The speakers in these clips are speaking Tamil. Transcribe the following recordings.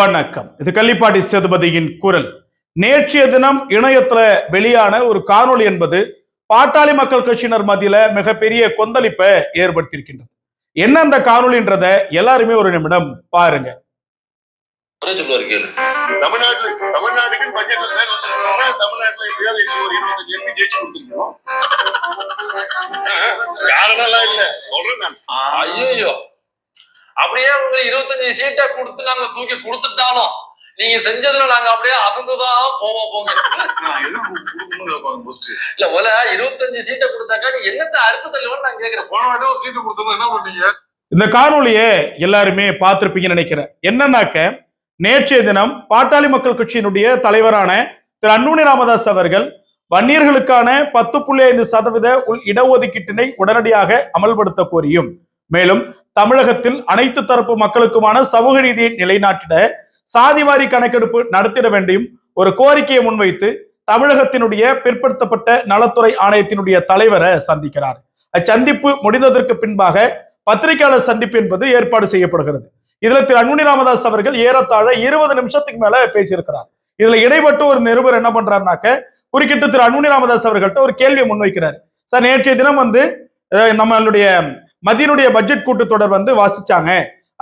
வணக்கம். இது கள்ளிப்பாடி சேதுபதியின் குரல். நேற்றைய தினம் இணையத்துல வெளியான ஒரு காணொளி என்பது பாட்டாளி மக்கள் கட்சியினர் மத்தியில மிகப்பெரிய கொந்தளிப்பை ஏற்படுத்தியிருக்கின்றது. என்ன அந்த காணொளின்றத எல்லாருமே ஒரு நிமிடம் பாருங்க. ஐயோ அப்படியே உங்க இருபத்தஞ்சு சீட்டை கொடுத்து நாங்க தூக்கி கொடுத்துட்டாலும் நீங்க செஞ்சதுல நாங்க அப்படியே அசந்துதான் போவோம் போங்க. இல்ல ஒல இருபத்தஞ்சு சீட்டை கொடுத்தாக்கா நீ என்னத்த தள்ளுவன்னு நான் கேக்குறேன். போன வாட்டி ஒரு சீட்டு கொடுத்தோம் என்ன பண்ணீங்க? இந்த காணொளியை எல்லாருமே பார்த்திருப்பீங்கன்னு நினைக்கிறேன். என்னன்னாக்க நேற்றைய தினம் பாட்டாளி மக்கள் கட்சியினுடைய தலைவரான திரு அன்புமணி ராமதாஸ் அவர்கள் வன்னியர்களுக்கான பத்து புள்ளி ஐந்து சதவீத உள் இடஒதுக்கீட்டினை உடனடியாக அமல்படுத்த கோரியும். மேலும் தமிழகத்தில் அனைத்து தரப்பு மக்களுக்குமான சமூக நீதியை நிலைநாட்டிட சாதிவாரி கணக்கெடுப்பு நடத்திட வேண்டியும் ஒரு கோரிக்கையை முன்வைத்து தமிழகத்தினுடைய பிற்படுத்தப்பட்ட நலத்துறை ஆணையத்தினுடைய தலைவரை சந்திக்கிறார். அச்சந்திப்பு முடிந்ததற்கு பின்பாக பத்திரிகையாளர் சந்திப்பு என்பது ஏற்பாடு செய்யப்படுகிறது. இதுல திரு அன்புமணி ராமதாஸ் அவர்கள் ஏறத்தாழ இருபது நிமிஷத்துக்கு மேல பேசியிருக்கிறார். இதுல இடைப்பட்டு ஒரு நிருபர் என்ன பண்றாருனாக்க குறுக்கிட்டு திரு அன்புமணி ராமதாஸ் அவர்கள்ட்ட ஒரு கேள்வியை முன்வைக்கிறார். சார் நேற்றைய தினம் வந்து நம்மளுடைய மதியனுடைய பட்ஜெட் கூட்டத்தொடர் வந்து வாசிச்சாங்க.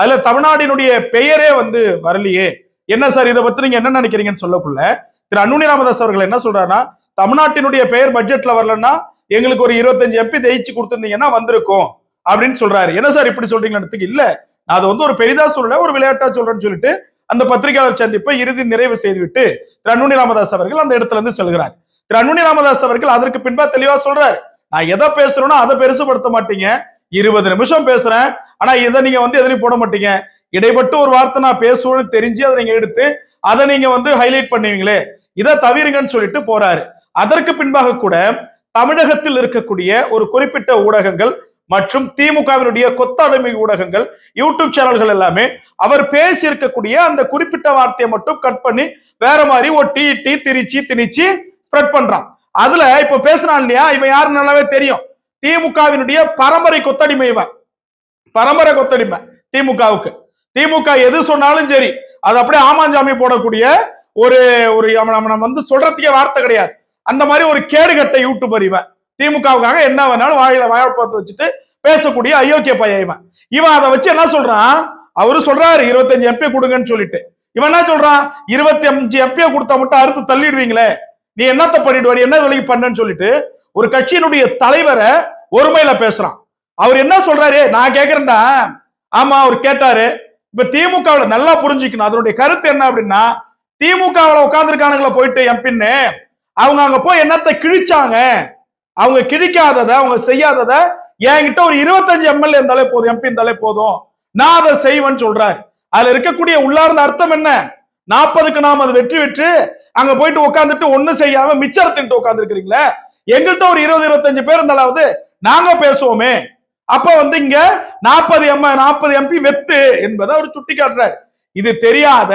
அதுல தமிழ்நாடினுடைய பெயரே வந்து வரலையே. என்ன சார் இதை பத்தி நீங்க என்ன நினைக்கிறீங்கன்னு சொல்லக்குள்ள திரு அன்னுனி ராமதாஸ் அவர்கள் என்ன சொல்றாருன்னா தமிழ்நாட்டினுடைய பெயர் பட்ஜெட்ல வரலன்னா எங்களுக்கு ஒரு இருபத்தஞ்சு எம்பி ஜெயிச்சு கொடுத்துருந்தீங்கன்னா வந்திருக்கும் அப்படின்னு சொல்றாரு. என்ன சார் இப்படி சொல்றீங்கன்னு இல்ல. நான் அது வந்து ஒரு பெரிதா சொல்லல ஒரு விளையாட்டா சொல்றேன்னு சொல்லிட்டு அந்த பத்திரிகையாளர் சந்திப்பை இறுதி நிறைவு செய்துவிட்டு திரு அன்னுனி ராமதாஸ் அவர்கள் அந்த இடத்துல இருந்து செல்கிறார். திரு அன்னுனி ராமதாஸ் அவர்கள் அதற்கு பின்பா தெளிவா சொல்றாரு. நான் எதை பேசுறேனோ அதை பெருசுபடுத்த மாட்டீங்க. இருபது நிமிஷம் பேசுறேன். ஆனா இதை நீங்க வந்து எதிரையும் போட மாட்டீங்க. இடைப்பட்டு ஒரு வார்த்தை நான் பேசுவேன்னு தெரிஞ்சு அதை நீங்க எடுத்து அதை நீங்க வந்து ஹைலைட் பண்ணுவீங்களே. இதை தவிருங்கன்னு சொல்லிட்டு போறாரு. அதற்கு பின்பாக கூட தமிழகத்தில் இருக்கக்கூடிய ஒரு குறிப்பிட்ட ஊடகங்கள் மற்றும் திமுகவினுடைய கொத்தடிமை ஊடகங்கள் யூடியூப் சேனல்கள் எல்லாமே அவர் பேசி இருக்கக்கூடிய அந்த குறிப்பிட்ட வார்த்தையை மட்டும் கட் பண்ணி வேற மாதிரி ஒட்டி இட்டி திரிச்சு திணிச்சு ஸ்ப்ரெட் பண்றான். அதுல இப்ப பேசுறான் இல்லையா? இவன் யாருன்னு நல்லாவே தெரியும். திமுகவினுடைய பரம்பரை கொத்தடிமை இவன். பரம்பரை கொத்தடிமை திமுகவுக்கு. திமுக எது சொன்னாலும் சரி அது அப்படியே ஆமாஞ்சாமி போடக்கூடிய ஒரு ஒரு நம்ம வந்து சொல்றதுக்கே வார்த்தை கிடையாது. அந்த மாதிரி ஒரு கேடுகட்ட யூடியூபர் இவன். திமுகவுக்காக என்ன வேணாலும் வாயில வாய்ப்பு வச்சுட்டு பேசக்கூடிய அயோக்கிய பையன் இவன். இவன் அதை வச்சு என்ன சொல்றான்? அவரு சொல்றாரு இருபத்தஞ்சு எம்பி கொடுங்கன்னு சொல்லிட்டு. இவன் என்ன சொல்றான்? இருபத்தி அஞ்சு எம்பியை கொடுத்தா மட்டும் அறுத்து தள்ளிடுவீங்களே. நீ என்னத்த பண்ணிடுவாரு? என்ன வேலைக்கு பண்ணன்னு சொல்லிட்டு ஒரு கட்சியினுடைய தலைவரை ஒருமையில பேசுறான். அவர் என்ன சொல்றாரு? நான் கேக்குறேன்டா. ஆமா அவர் கேட்டாரு. இப்ப திமுகவுல நல்லா புரிஞ்சுக்கணும். அதனுடைய கருத்து என்ன அப்படின்னா திமுகவுல உட்கார்ந்துருக்கானுங்களா போயிட்டு எம்பின்னு அவங்க அங்க போய் என்னத்தை கிழிச்சாங்க? அவங்க கிழிக்காதத அவங்க செய்யாதத என்கிட்ட ஒரு இருபத்தஞ்சு எம்எல்ஏ இருந்தாலே போதும் எம்பி இருந்தாலே போதும். நான் அதை செய்வேன்னு சொல்றாரு. அதுல இருக்கக்கூடிய உள்ளார்ந்த அர்த்தம் என்ன? நாற்பதுக்கு நாம் அது வெற்றி பெற்று அங்க போயிட்டு உட்காந்துட்டு ஒண்ணும் செய்யாம மிச்சம் தின்ட்டு எங்கள்கிட்ட ஒரு இருபது இருபத்தஞ்சு பேர் இருந்தாலாவது நாங்க பேசுவோமே. அப்ப வந்து இங்க நாற்பது எம் நாற்பது எம்பி வெத்து என்பதை அவர் சுட்டி காட்டுறாரு இது தெரியாத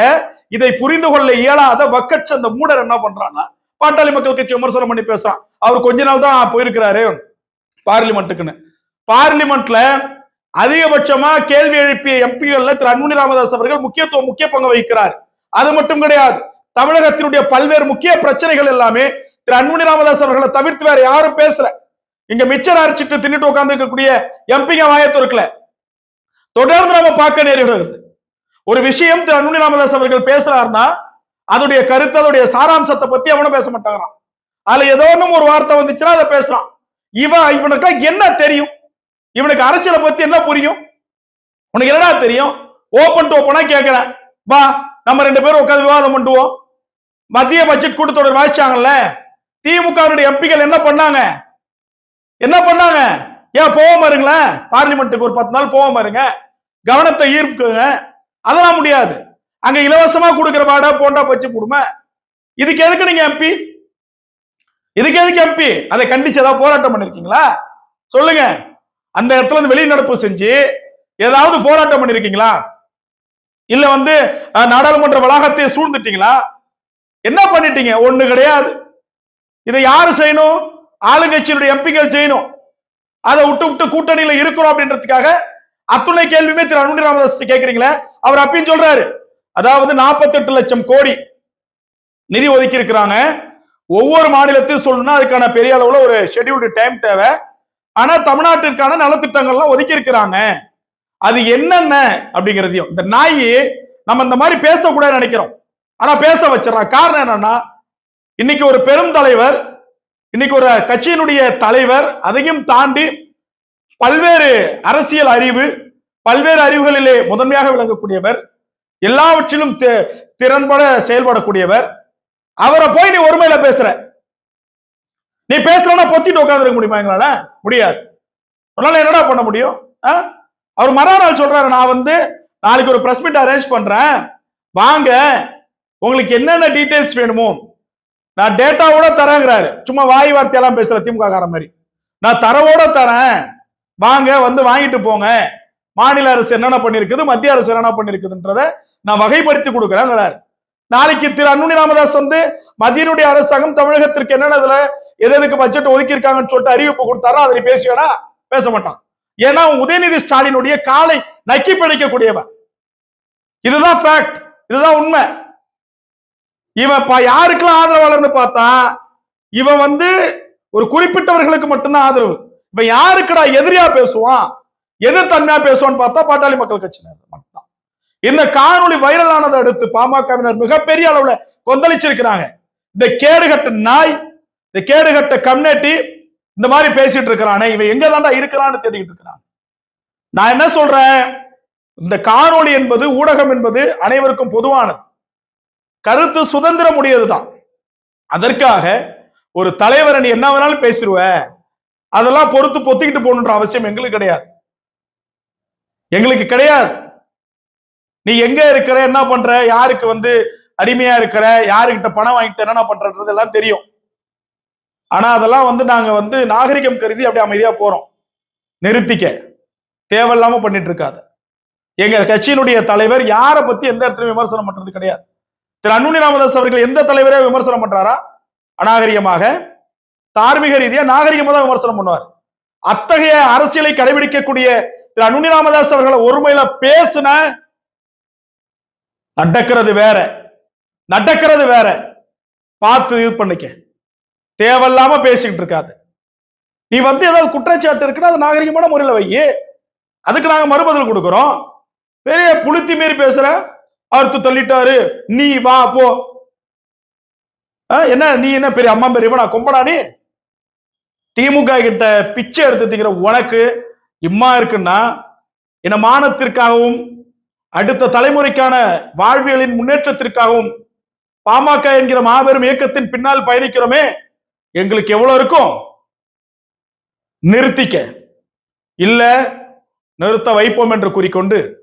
இதை புரிந்து கொள்ள இயலாத வக்கச்சந்த மூடர் என்ன பண்றான்னா பாட்டாளி மக்கள் கட்சி விமர்சனம் பண்ணி பேசுறான். அவர் கொஞ்ச நாள் தான் போயிருக்கிறாரு பார்லிமெண்ட்டுக்குன்னு. பார்லிமெண்ட்ல அதிகபட்சமா கேள்வி எழுப்பிய எம்பிகள்ல திரு அன்புமணி ராமதாஸ் அவர்கள் முக்கியத்துவம் முக்கிய பங்கு வகிக்கிறார். அது மட்டும் கிடையாது. தமிழகத்தினுடைய பல்வேறு முக்கிய பிரச்சனைகள் எல்லாமே திரு அன்புமணி ராமதாஸ் அவர்களை தவிர்த்து வேற யாரும் பேசல. இங்க மிச்சர் அரைச்சிட்டு தின்னுட்டு உட்கார்ந்து இருக்கக்கூடிய எம்பிங்க வாயத்து இருக்கல தொடர்ந்து நம்ம பார்க்க நேரிடுகிறது. ஒரு விஷயம் திரு அன்புமணி ராமதாஸ் அவர்கள் பேசுறாருன்னா அதோடைய கருத்து அதோடைய சாராம்சத்தை பத்தி அவனும் பேச மாட்டாங்கறான் அதுல ஏதோ ஒன்றும் ஒரு வார்த்தை வந்துச்சுன்னா அதை பேசுறான். இவன் இவனுக்கு என்ன தெரியும்? இவனுக்கு அரசியலை பத்தி என்ன புரியும்? உனக்கு என்னடா தெரியும்? ஓப்பன் டு ஓப்பனா கேட்கிறேன் வா நம்ம ரெண்டு பேரும் உட்காந்து விவாதம் பண்ணுவோம். மத்திய பட்ஜெட் கூட்டத்தொடர் வாசிச்சாங்கல்ல? திமுகவினுடைய எம்பிகள் என்ன பண்ணாங்க? என்ன பண்ணாங்க? ஏன் போகாம இருங்களேன்? பார்லிமெண்ட்டுக்கு ஒரு பத்து நாள் போகாம இருங்க. கவனத்தை ஈர்க்குங்க. அதெல்லாம் முடியாது. அங்க இலவசமா கொடுக்குற வாடா போண்டா பச்சு கொடுமை. இதுக்கு எதுக்கு நீங்க எம்பி? இதுக்கு எதுக்கு எம்பி? அதை கண்டிச்சு ஏதாவது போராட்டம் பண்ணிருக்கீங்களா? சொல்லுங்க. அந்த இடத்துல இருந்து வெளிநடப்பு செஞ்சு ஏதாவது போராட்டம் பண்ணிருக்கீங்களா? இல்ல வந்து நாடாளுமன்ற வளாகத்தை சூழ்ந்துட்டீங்களா? என்ன பண்ணிட்டீங்க? ஒண்ணு கிடையாது. இதை யாரு செய்யணும்? ஆளுங்கட்சியினுடைய எம்பிகள் செய்யணும். அதை விட்டு விட்டு கூட்டணியில இருக்கிறோம் அப்படின்றதுக்காக அத்துணை கேள்வியுமே திரு அன்புமணி ராமதாஸ் கேட்கறீங்களே அவர் அப்பயும் சொல்றாரு. அதாவது 48 லட்சம் கோடி நிதி ஒதுக்கி இருக்கிறாங்க. ஒவ்வொரு மாநிலத்தையும் சொல்லணும்னா அதுக்கான பெரிய அளவுல ஒரு ஷெட்யூல்டு டைம் தேவை. ஆனா தமிழ்நாட்டிற்கான நலத்திட்டங்கள்லாம் ஒதுக்கி இருக்கிறாங்க. அது என்னென்ன அப்படிங்கிறதையும் இந்த நாய் நம்ம இந்த மாதிரி பேசக்கூடாது நினைக்கிறோம். ஆனா பேச வச்சிடறான் காரணம் என்னன்னா இன்னைக்கு ஒரு பெரும் தலைவர் இன்னைக்கு ஒரு கட்சியினுடைய தலைவர் அதையும் தாண்டி பல்வேறு அரசியல் அறிவு பல்வேறு அறிவுகளிலே முதன்மையாக விளங்கக்கூடியவர் எல்லாவற்றிலும் திறன்பட செயல்படக்கூடியவர். அவரை போய் நீ ஒருமையில பேசுற. நீ பேசலன்னா பொத்திட்டு உட்காந்துருக்க முடியுமா எங்களால? முடியாது. உன்னால என்னடா பண்ண முடியும்? ஆ? அவர் மறுநாள் சொல்றாரு நான் வந்து நாளைக்கு ஒரு பிரஸ் மீட் அரேஞ்ச் பண்றேன். வாங்க உங்களுக்கு என்னென்ன டீட்டெயில்ஸ் வேணுமோ நான் டேட்டாவோட தரேங்கிறாரு. சும்மா வாய் வார்த்தையெல்லாம் பேசுற திமுக கார மாதிரி நான் தரவோட தரேன். வாங்க வந்து வாங்கிட்டு போங்க. மாநில அரசு என்னென்ன பண்ணிருக்குது மத்திய அரசு என்னென்ன பண்ணிருக்குதுன்றத நான் வகைப்படுத்தி கொடுக்குறேங்கிறாரு. நாளைக்கு திரு அன்புமணி ராமதாஸ் வந்து மத்தியனுடைய அரசாங்கம் தமிழகத்திற்கு என்னென்ன இதுல எது எதுக்கு பட்ஜெட் ஒதுக்கி இருக்காங்கன்னு சொல்லிட்டு அறிவிப்பு கொடுத்தாரோ அதை பேசி பேசுவேனா பேச மாட்டான். ஏன்னா உதயநிதி ஸ்டாலினுடைய காலை நக்கி பிடிக்கக்கூடியவன் இதுதான் ஃபேக்ட் இதுதான் உண்மை. இவன் பா யாருக்கெல்லாம் ஆதரவாளர்னு பார்த்தா இவன் வந்து ஒரு குறிப்பிட்டவர்களுக்கு மட்டும்தான் ஆதரவு. இவன் யாருக்கடா எதிரியா பேசுவான் எதிர்த்தன்மையா பேசுவான்னு பார்த்தா பாட்டாளி மக்கள் கட்சியினர் மட்டும்தான். இந்த காணொளி வைரல் ஆனதை அடுத்து பாமகவினர் மிகப்பெரிய அளவுல கொந்தளிச்சிருக்கிறாங்க. இந்த கேடுகட்ட நாய் இந்த கேடுகட்ட கம்யூனிட்டி இந்த மாதிரி பேசிட்டு இருக்கிறானே இவன் எங்க தாண்டா இருக்கிறான்னு தேடிக்கிட்டு இருக்கிறான். நான் என்ன சொல்றேன்? இந்த காணொளி என்பது ஊடகம் என்பது அனைவருக்கும் பொதுவானது. கருத்து சுதந்திரம் உடையதுதான். அதற்காக ஒரு தலைவரை நீ என்ன வேணாலும் பேசிடுவ அதெல்லாம் பொறுத்து பொத்திக்கிட்டு போகணுன்ற அவசியம் எங்களுக்கு கிடையாது. எங்களுக்கு கிடையாது. நீ எங்க இருக்கிற என்ன பண்ற யாருக்கு வந்து அடிமையா இருக்கிற யாருக்கிட்ட பணம் வாங்கிட்டு என்னென்ன பண்றது எல்லாம் தெரியும். ஆனா அதெல்லாம் வந்து நாங்க வந்து நாகரிகம் கருதி அப்படியே அமைதியா போறோம். நிறுத்திக்க. தேவையில்லாம பண்ணிட்டு இருக்காது. எங்க கட்சியினுடைய தலைவர் யாரை பத்தி எந்த இடத்துலயும் விமர்சனம் பண்றது கிடையாது. திரு அன்புமணி ராமதாஸ் அவர்கள் எந்த தலைவரே விமர்சனம் பண்றாரா? அநாகரிகமாக. தார்மீக ரீதியா நாகரிகமாக தான் விமர்சனம் பண்ணுவார். அத்தகைய அரசியலை கடைபிடிக்கக்கூடிய திரு அன்புமணி ராமதாஸ் அவர்களை ஒருமையில பேசுன நடக்கிறது வேற. நடக்கிறது வேற. பார்த்து இது பண்ணிக்க. தேவையில்லாம பேசிக்கிட்டு இருக்காது. நீ வந்து ஏதாவது குற்றச்சாட்டு இருக்குன்னா அது நாகரிகமான முறையில் வை அதுக்கு நாங்க மறுபதில் கொடுக்குறோம். பெரிய புளுத்தி மீறி பேசுற அறுத்து தள்ளிட்டாரு. நீ வா போ. ஆ, என்ன நீ என்ன பெரிய அம்மா பெரிய இவனா? கொம்படா நீ? திமுக கிட்ட பிச்சை எடுத்து திங்கிற உனக்கு இம்மா இருக்குன்னா என்ன மானத்திற்காகவும் அடுத்த தலைமுறைக்கான வாழ்வியலின் முன்னேற்றத்திற்காகவும் பாமக என்கிற மாபெரும் இயக்கத்தின் பின்னால் பயணிக்கிறோமே எங்களுக்கு எவ்வளவு இருக்கும்? நிறுத்திக்க. இல்ல நிறுத்த வைப்போம் என்று கூறிக்கொண்டு